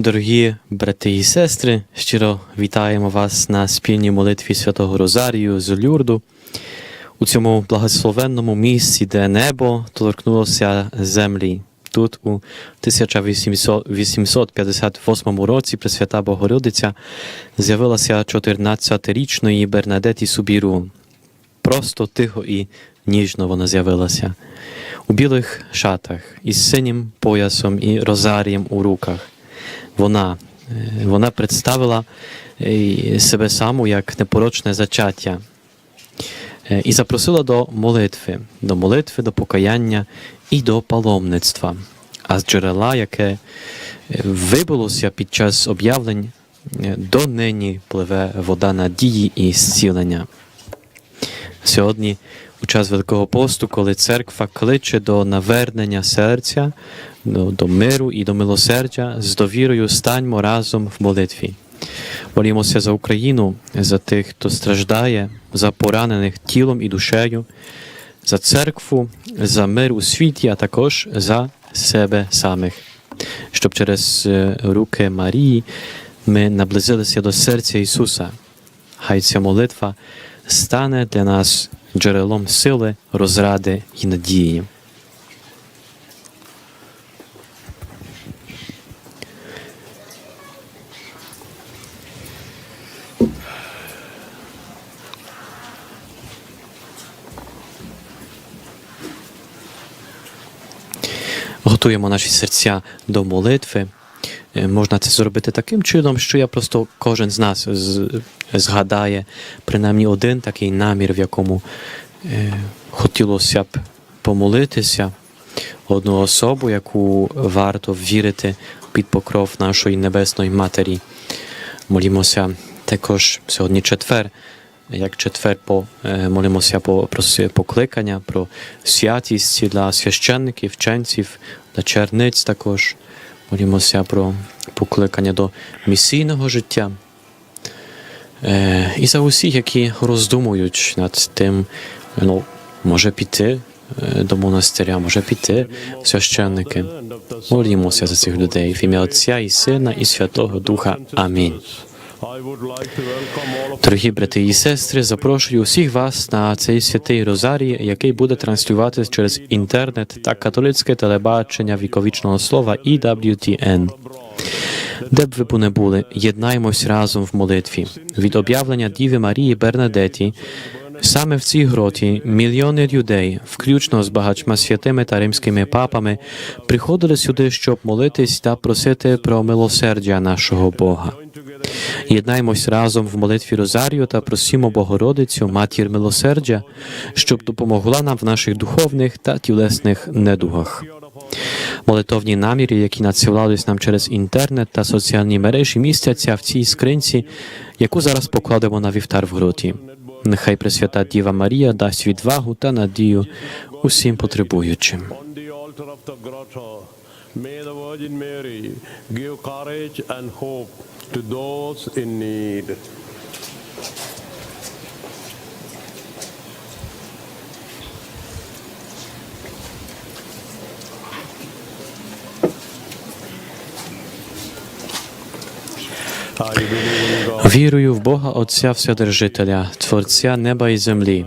Дорогі брати і сестри, щиро вітаємо вас на спільній молитві Святого Розарію з Люрду у цьому благословенному місці, де небо торкнулося землі. Тут у 1858 році Пресвята Богородиця з'явилася 14-річної Бернадеті Субіру. Просто тихо і ніжно вона з'явилася у білих шатах із синім поясом і розарієм у руках. Вона, е, вона представила е, себе саму як непорочне зачаття е, і запросила до молитви, до молитви, до покаяння і до паломництва. А з джерела, яке вибилося під час об'явлень, донині пливе вода надії і зцілення. Сьогодні, у час Великого посту, коли церква кличе до навернення серця, до, до миру і до милосердя, з довірою станьмо разом в молитві. Молімося за Україну, за тих, хто страждає, за поранених тілом і душею, за церкву, за мир у світі, а також за себе самих, щоб через е, руки Марії ми наблизилися до серця Ісуса. Хай ця молитва стане для нас джерелом сили, розради і надії. Готуємо наші серця до молитви. Е, Можна це зробити таким чином, що я просто кожен з нас згадає принаймні один такий намір, в якому е, хотілося б помолитися, одну особу, яку варто вірити під покров нашої Небесної Матері. Молімося також сьогодні четвер. Як четвер по, е, молимося по, про покликання, про святість для священників, вченців, для черниць також. Молімося про покликання до місійного життя. Е, і за усіх, які роздумують над тим, ну, може піти е, до монастиря, може піти священники. Молімося за цих людей в ім'я Отця і Сина, і Святого Духа. Амінь. Дорогі брати і сестри, запрошую усіх вас на цей святий Розарій, який буде транслюватися через інтернет та католицьке телебачення віковічного слова EWTN. Де б ви б не були, єднаймось разом в молитві. Від об'явлення Діви Марії Бернадеті Саме в цій гроті мільйони людей, включно з багатьма святими та римськими папами, приходили сюди, щоб молитись та просити про милосердя нашого Бога. Єднаймось разом в молитві Розарію та просімо Богородицю, матір милосердя, щоб допомогла нам в наших духовних та тілесних недугах. Молитовні наміри, які надсилались нам через інтернет та соціальні мережі, містяться в цій скринці, яку зараз покладемо на вівтар в гроті. Нехай Пресвята Діва Марія дасть відвагу та надію усім потребуючим. May the Virgin Mary give courage and hope to those in need. Вірую в Бога Отця Вседержителя, Творця неба і землі,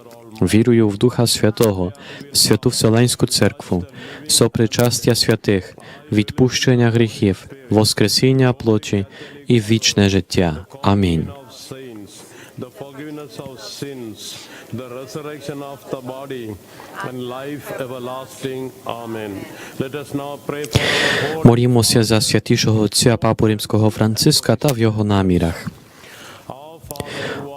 Вірую в Духа Святого, святу Вселенську церкву, сопричастя святих, відпущення гріхів, воскресіння плоті і вічне життя. Амінь. the forgiveness of sins, the resurrection of the body, and life everlasting. За святішого отця Папу Римського Франциска та в його намірах. our Father who art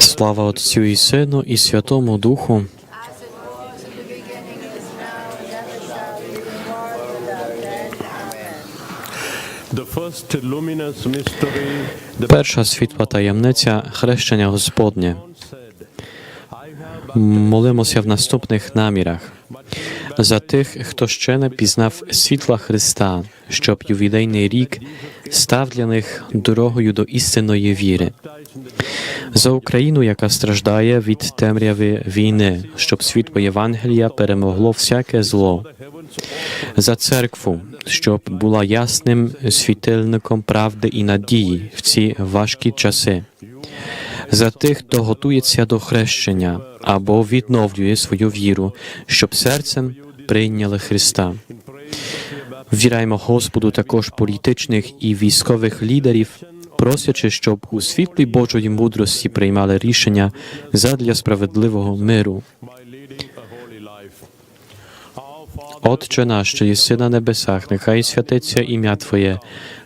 Слава Отцю і Сину і Святому Духу. Перша світла таємниця хрещення Господнє. Молимося в наступних намірах за тих, хто ще не пізнав світла Христа, щоб ювілейний рік став для них дорогою до істинної віри. За Україну, яка страждає від темряви війни, щоб світло Євангелія перемогло всяке зло. За церкву, щоб була ясним світильником правди і надії в ці важкі часи. За тих, хто готується до хрещення або відновлює свою віру, щоб серцем прийняли Христа. Ввіряємо Господу також політичних і військових лідерів, просячи, щоб у світлі Божої мудрості приймали рішення задля справедливого миру. Отче наш, що єси на небесах, нехай святиться ім'я Твоє,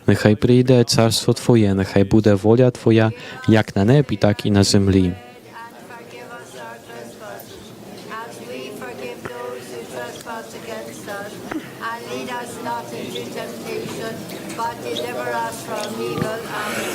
нехай прийде царство Твоє, нехай буде воля Твоя, як на небі, так і на землі. And forgive us our trespasses, as we forgive those who trespass against us. And lead us not into temptation, but deliver us from evil. Amen.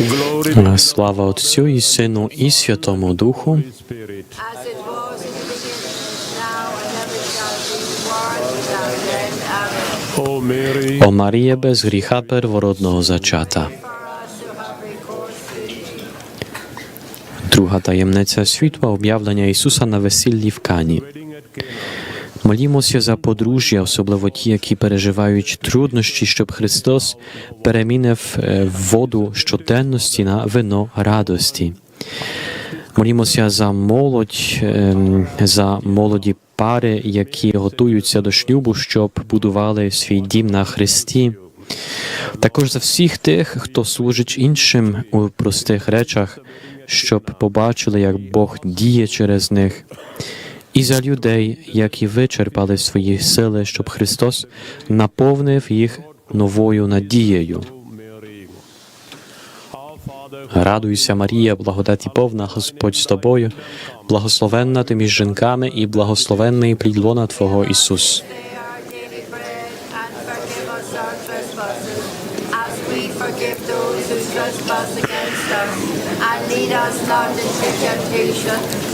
Е, слава Отцю і Сину, і Святому Духу. О Марія без гріха первородного зачата. Друга таємниця світла об'явлення Ісуса на весіллі в Кані. Молімося за подружжя, особливо ті, які переживають труднощі, щоб Христос перемінив е, воду щоденності на вино радості. Молімося за молодь, ем, за молоді пари, які готуються до шлюбу, щоб будували свій дім на Христі. Також за всіх тих, хто служить іншим у простих речах, щоб побачили, як Бог діє через них, і за людей, які вичерпали свої сили, щоб Христос наповнив їх новою надією. Радуйся, Марія, благодаті повна, Господь з тобою, благословенна ти між жінками і благословенний плід лона Твого Ісус. Lead us not into temptation,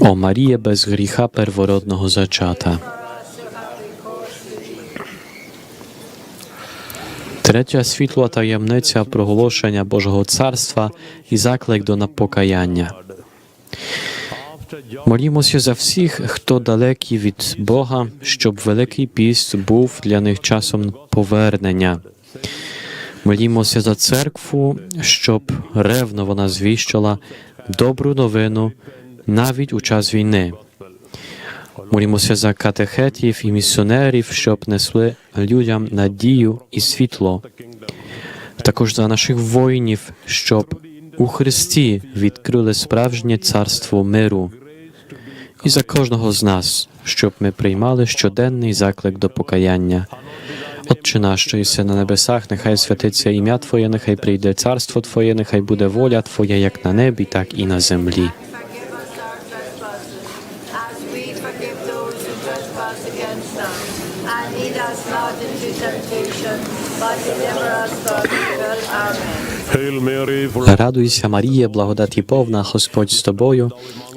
О Марія без гріха первородного зачата. For us who have recourse to thee. Третя світла таємниця проголошення Божого царства і заклик до напокаяння. Молімося за всіх, хто далекий від Бога, щоб Великий піст був для них часом повернення. Молімося за церкву, щоб ревно вона звіщала добру новину навіть у час війни. Молімося за катехетів і місіонерів, щоб несли людям надію і світло. Також за наших воїнів, щоб у Христі відкрили справжнє царство миру. І за кожного з нас, щоб ми приймали щоденний заклик до покаяння. Отче наш, що єси на небесах, нехай святиться ім'я Твоє, нехай прийде царство Твоє, нехай буде воля Твоя, як на небі, так і на землі. Радуйся, Марія, благодаті повна, Господь з тобою,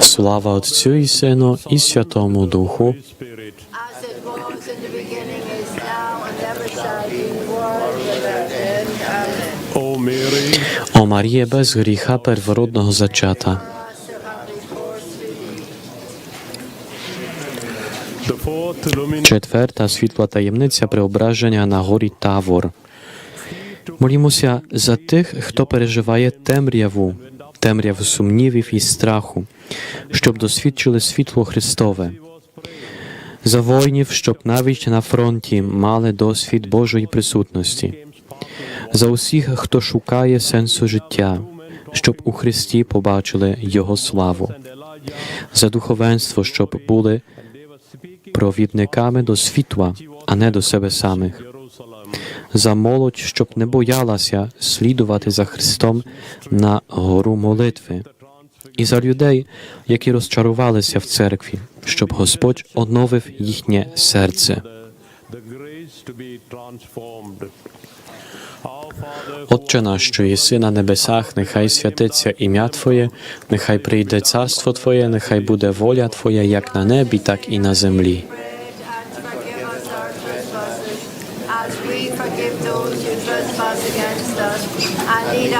Слава Отцю і Сину, і Святому Духу, о Маріє без гріха первородного зачата. Четверта світла таємниця преображення на горі Тавор. Молімося за тих, хто переживає темряву, темряву сумнівів і страху, щоб досвідчили світло Христове. За воїнів, щоб навіть на фронті мали досвід Божої присутності. За усіх, хто шукає сенсу життя, щоб у Христі побачили Його славу. За духовенство, щоб були провідниками до світла, а не до себе самих. За молодь, щоб не боялася слідувати за Христом на гору молитви. І за людей, які розчарувалися в церкві, щоб Господь оновив їхнє серце. Отче наш, що єси на небесах, нехай святиться ім'я Твоє, нехай прийде царство Твоє, нехай буде воля Твоя, як на небі, так і на землі. Bread and forgive us our trespasses, as we forgive those who trespass against us. And lead us not into temptation, but deliver us from evil. Amen. hail Mary,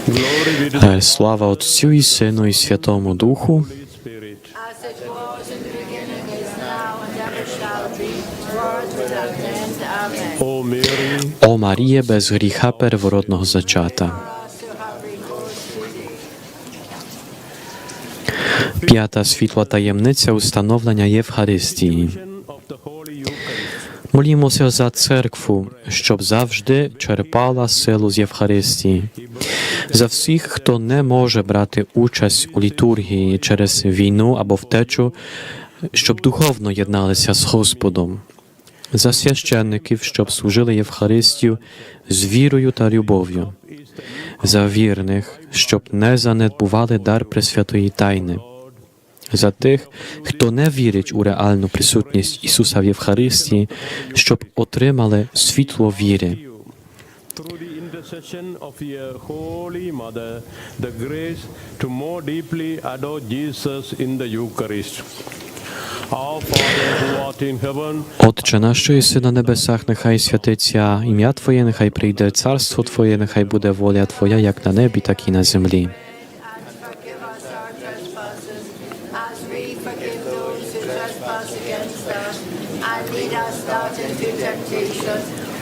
Е, Слава Отцю і Сину і Святому Духу. О Маріє, без гріха первородного зачата. П'ята світла таємниця установлення Євхаристії. of the Holy Eucharist. Молімося за церкву, щоб завжди черпала силу з Євхаристії. За всіх, хто не може брати участь у літургії через війну або втечу, щоб духовно єдналися з Господом. За священників, щоб служили Євхаристію з вірою та любов'ю. За вірних, щоб не занедбували дар Пресвятої Тайни. За тих, хто не вірить у реальну присутність Ісуса в Євхаристії, щоб отримали світло віри. Отче наш, що єси на небесах, нехай святиться ім'я Твоє, нехай прийде царство Твоє, нехай буде воля Твоя, як на небі, так і на землі. And forgive us our trespasses, as we forgive those who trespass against us. And lead us not into temptation, but deliver us from evil. Amen. Hail Mary,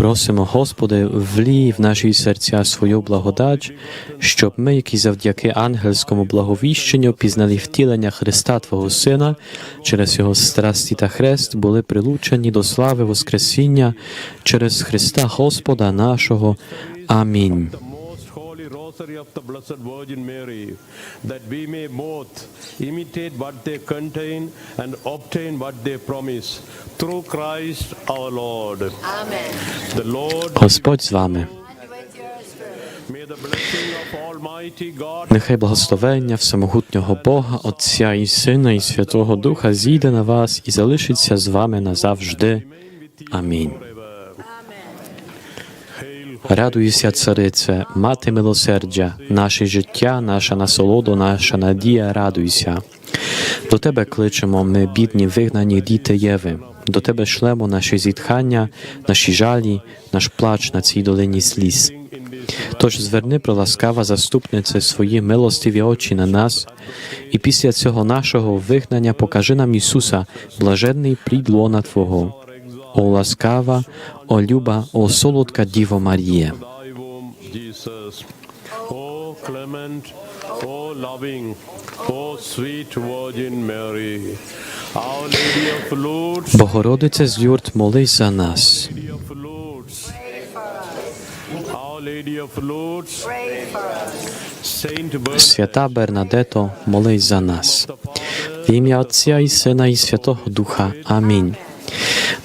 Просимо, Господи, влій в наші серця свою благодать, щоб ми, які завдяки ангельському благовіщенню пізнали втілення Христа Твого Сина, через Його страсті та хрест були прилучені до слави Воскресіння через Христа Господа нашого. Амінь. Rosary of the Blessed Virgin Mary, that we may both imitate what they contain and obtain what they promise. Through Christ our Lord. Amen. The Lord, Господь з вами. And with your spirit. may the blessing of Almighty God Нехай благословення всемогутнього Бога, Отця і Сина, і Святого Духа зійде на вас і залишиться з вами назавжди. Амінь. Радуйся, царице, мати милосердя, наше життя, наша насолода, наша надія, радуйся. До тебе кличемо ми, бідні, вигнані діти Єви. До тебе шлемо наші зітхання, наші жалі, наш плач на цій долині сліз. Тож зверни, проласкава заступнице, свої милостиві очі на нас, і після цього нашого вигнання покажи нам Ісуса, блаженний плід лона Твого. О ласкава, о люба, о солодка Діво Марія. O clement, O loving, O sweet Virgin Mary, Our Lady of Lourdes, Богородице з Юрт, молись за нас. Lady of Lourdes, Pray for us. Our Lady of Lourdes, Pray for us. Saint Bernadette, Свята Бернадето, молись за нас. В ім'я Отця і Сина і Святого Духа. Амінь.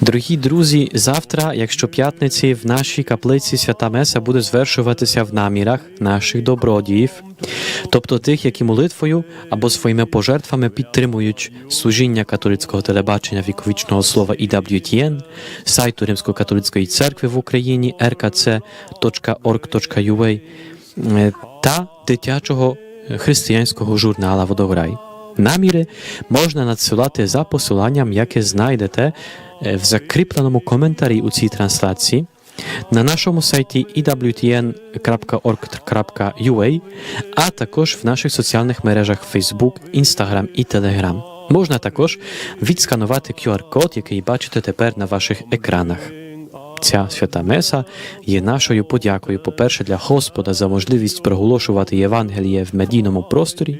Дорогі друзі, завтра, якщо п'ятниці, в нашій каплиці свята Меса буде звершуватися в намірах наших добродіїв, тобто тих, які молитвою або своїми пожертвами підтримують служіння католицького телебачення віковічного слова EWTN, сайту Римсько-католицької церкви в Україні rkc.org.ua е, та дитячого християнського журнала Водограй. Наміри можна надсилати за посиланням, яке знайдете в закріпленому коментарі у цій трансляції на нашому сайті ewtn.org.ua, а також в наших соціальних мережах Facebook, Instagram і Telegram. Можна також відсканувати QR-код, який бачите тепер на ваших екранах. Ця свята Меса є нашою подякою, по-перше, для Господа за можливість проголошувати Євангеліє в медійному просторі,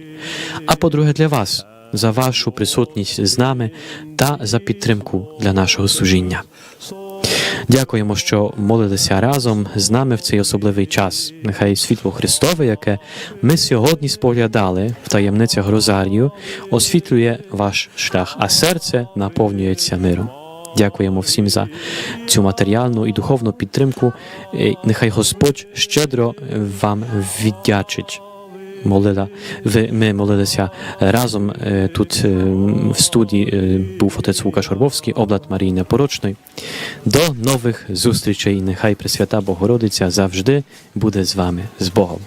а по-друге, для вас за вашу присутність з нами та за підтримку для нашого служіння. Дякуємо, що молилися разом з нами в цей особливий час. Нехай світло Христове, яке ми сьогодні споглядали в таємницях Розарію, освітлює ваш шлях, а серце наповнюється миром. Дякуємо всім за цю матеріальну і духовну підтримку. Е, Нехай Господь щедро вам віддячить. Молила, ми молилися разом е, тут е, в студії е, був отець Лукаш Орбовський, облад Марії Непорочної. До нових зустрічей. Нехай Пресвята Богородиця завжди буде з вами, з Богом.